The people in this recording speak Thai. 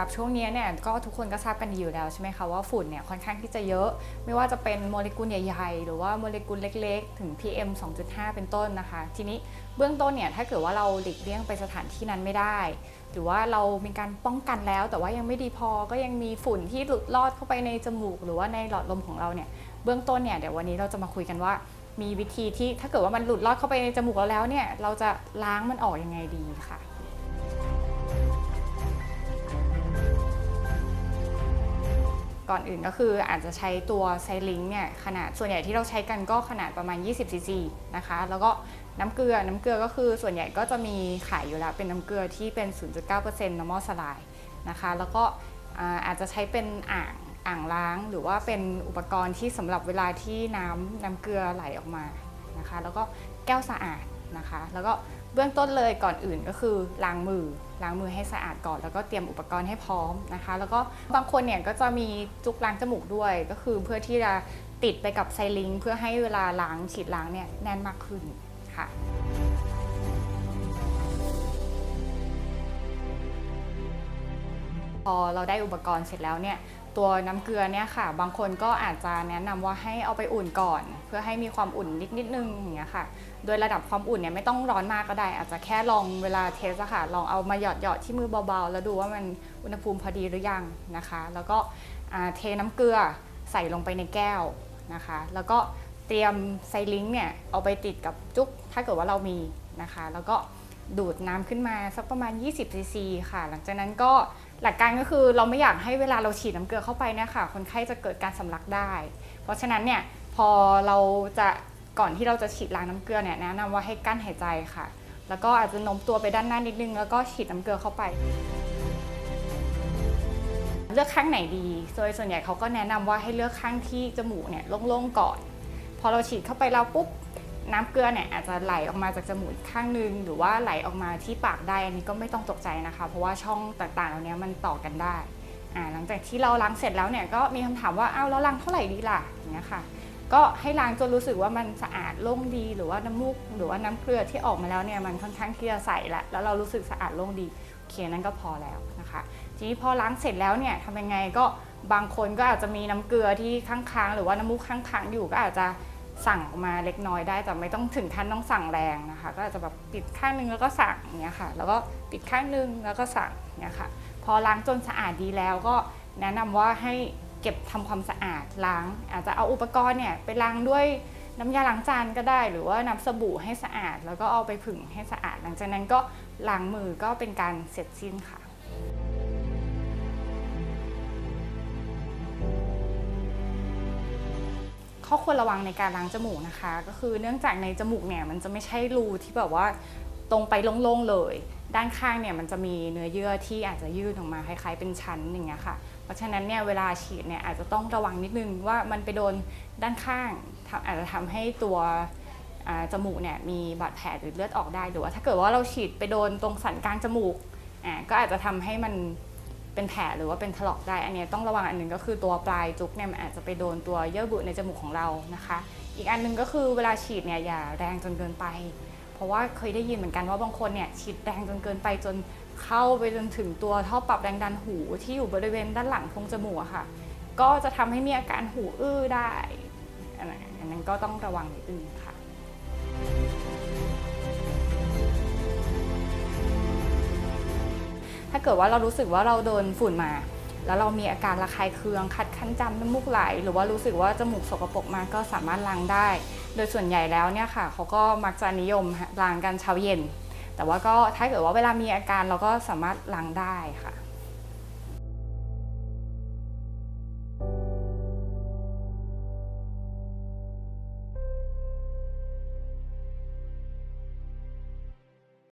หรับช่วงนี้เนี่ยก็ทุกคนก็ทราบกันดีอยู่แล้วใช่ไหมคะว่าฝุ่นเนี่ยค่อนข้างที่จะเยอะ ไม่ว่าจะเป็นโมเลกุลใหญ่ๆ หรือว่าโมเลกุลเล็กๆ ถึง PM 2.5 เป็นต้นนะคะ ทีนี้เบื้องต้นเนี่ยถ้าเกิดว่าเราหลีกเลี่ยงไปสถานที่นั้นไม่ได้ หรือว่าเรามีการป้องกันแล้ว แต่ว่ายังไม่ดีพอก็ยังมีฝุ่นที่หลุดลอดเข้าไปในจมูก หรือว่าในหลอดลมของเราเนี่ยเบื้องต้นเนี่ยเดี๋ยววันนี้เราจะมาคุยกันว่ามีวิธีที่ถ้าเกิดว่ามันหลุดลอดเข้าไปในจมูกเราแล้วเนี่ยเราจะล้างมันออกยังไงดีค่ะ ก่อนอื่นก็คืออาจจะใช้ตัวไซลิงเนี่ยขนาดส่วนใหญ่ที่เราใช้กันก็ขนาดประมาณ 20 ซีซีนะคะ แล้วก็น้ำเกลือน้ำเกลือก็คือส่วนใหญ่ก็จะมีขายอยู่แล้วเป็นน้ำเกลือที่เป็น 0.9% normal saline นะคะ แล้วก็อ่าอาจจะใช้เป็นอ่างอ่างล้าง หรือว่าเป็นอุปกรณ์ที่สำหรับเวลาที่น้ำน้ำเกลือไหลออกมานะคะ แล้วก็แก้วสะอาด นะคะ แล้วก็เบื้องต้นเลยก่อนอื่นก็คือล้างมือล้างมือให้สะอาดก่อน แล้วก็เตรียมอุปกรณ์ให้พร้อมนะคะ แล้วก็บางคนเนี่ยก็จะมีจุกล้างจมูกด้วย ก็คือเพื่อที่จะติดไปกับไซลิง เพื่อให้เวลาล้างฉีดล้างเนี่ยแน่นมากขึ้นค่ะพอเราได้อุปกรณ์เสร็จแล้วเนี่ย ตัวน้ำเกลือเนี่ยค่ะ บางคนก็อาจจะแนะนำว่าให้เอาไปอุ่นก่อน เพื่อให้มีความอุ่นนิดนิดนึงอย่างเงี้ยค่ะ โดยระดับความอุ่นเนี่ยไม่ต้องร้อนมากก็ได้ อาจจะแค่ลองเวลาเทสอะค่ะ ลองเอามาหยอดหยอดที่มือเบาๆ แล้วดูว่ามันอุณหภูมิพอดีหรือยังนะคะ แล้วก็เทน้ำเกลือใส่ลงไปในแก้วนะคะ แล้วก็เตรียมไซลิงเนี่ยเอาไปติดกับจุกถ้าเกิดว่าเรามีนะคะ แล้วก็ดูดน้ำขึ้นมาสักประมาณ 20ซีซีค่ะ หลังจากนั้นก็ หลักการก็คือเราไม่อยากให้เวลาเราฉีดน้ำเกลือเข้าไปเนี่ยค่ะ คนไข้จะเกิดการสำลักได้ เพราะฉะนั้นเนี่ยพอเราจะก่อนที่เราจะฉีดล้างน้ำเกลือเนี่ยแนะนำว่าให้กั้นหายใจค่ะ แล้วก็อาจจะโน้มตัวไปด้านหน้านิดนึง แล้วก็ฉีดน้ำเกลือเข้าไป เลือกข้างไหนดีโดยส่วนใหญ่เขาก็แนะนำว่าให้เลือกข้างที่จมูกเนี่ยโล่งๆก่อน พอเราฉีดเข้าไปแล้วปุ๊บ น้ำเกลือเนี่ยอาจจะไหลออกมาจากจมูกข้างนึง หรือว่าไหลออกมาที่ปากได้ อันนี้ก็ไม่ต้องตกใจนะคะ เพราะว่าช่องต่างๆเหล่านี้มันต่อกันได้หลังจากที่เราล้างเสร็จแล้วเนี่ยก็มีคำถามว่าอ้าวแล้วล้างเท่าไหร่ดีล่ะอย่างเงี้ยค่ะก็ให้ล้างจนรู้สึกว่ามันสะอาดโล่งดีหรือว่าน้ำมูกหรือว่าน้ำเกลือที่ออกมาแล้วเนี่ยมันค่อนข้างที่จะใสแล้วแล้วเรารู้สึกสะอาดโล่งดีโอเคนั่นก็พอแล้วนะคะทีนี้พอล้างเสร็จแล้วเนี่ยทำยังไงก็บางคนก็อาจจะมีน้ำเกลือที่ข้างๆหรือว่าน้ำมูกข้างๆอยู่ก็อาจจะ สั่งออกมาเล็กน้อยได้แต่ไม่ต้องถึงขั้นต้องสั่งแรงนะคะ ก็อาจจะแบบปิดข้างนึงแล้วก็สั่งเงี้ยค่ะ แล้วก็ปิดข้างนึงแล้วก็สั่งเงี้ยค่ะ พอล้างจนสะอาดดีแล้วก็แนะนำว่าให้เก็บทำความสะอาดล้าง อาจจะเอาอุปกรณ์เนี่ยไปล้างด้วยน้ำยาล้างจานก็ได้ หรือว่าน้ำสบู่ให้สะอาด แล้วก็เอาไปผึ่งให้สะอาด หลังจากนั้นก็ล้างมือก็เป็นการเสร็จสิ้นค่ะ ข้อควรระวังในการล้างจมูกนะคะ ก็คือเนื่องจากในจมูกเนี่ยมันจะไม่ใช่รูที่แบบว่าตรงไปโล่งๆเลย ด้านข้างเนี่ยมันจะมีเนื้อเยื่อที่อาจจะยืดออกมาคล้ายๆเป็นชั้นอย่างเงี้ยค่ะ เพราะฉะนั้นเนี่ยเวลาฉีดเนี่ยอาจจะต้องระวังนิดนึงว่ามันไปโดนด้านข้างทำอาจจะทำให้ตัวจมูกเนี่ยมีบาดแผลหรือเลือดออกได้หรือว่าถ้าเกิดว่าเราฉีดไปโดนตรงสันกลางจมูกอ่าก็อาจจะทำให้มัน เป็นแผลหรือว่าเป็นถลอกได้ อันนี้ต้องระวังอันหนึ่งก็คือตัวปลายจุกเนี่ยมันอาจจะไปโดนตัวเยื่อบุในจมูกของเรานะคะ อีกอันหนึงก็คือเวลาฉีดเนี่ยอย่าแรงจนเกินไป เพราะว่าเคยได้ยินเหมือนกันว่าบางคนเนี่ยฉีดแรงจนเกินไปจนเข้าไปจนถึงตัวท่อปรับแรงดันหูที่อยู่บริเวณด้านหลังโพรงจมูกค่ะ ก็จะทำให้มีอาการหูอื้อได้อันนั้นอันนั้นก็ต้องระวังนิดนึงค่ะ ถ้าเกิดว่าเรารู้สึกว่าเราโดนฝุ่นมา แล้วเรามีอาการระคายเคืองคัดคั้นจำน้ำมูกไหล หรือว่ารู้สึกว่าจมูกสกปรกมากก็สามารถล้างได้ โดยส่วนใหญ่แล้วเนี่ยค่ะเขาก็มักจะนิยมล้างกันเช้าเย็น แต่ว่าก็ถ้าเกิดว่าเวลามีอาการเราก็สามารถล้างได้ค่ะ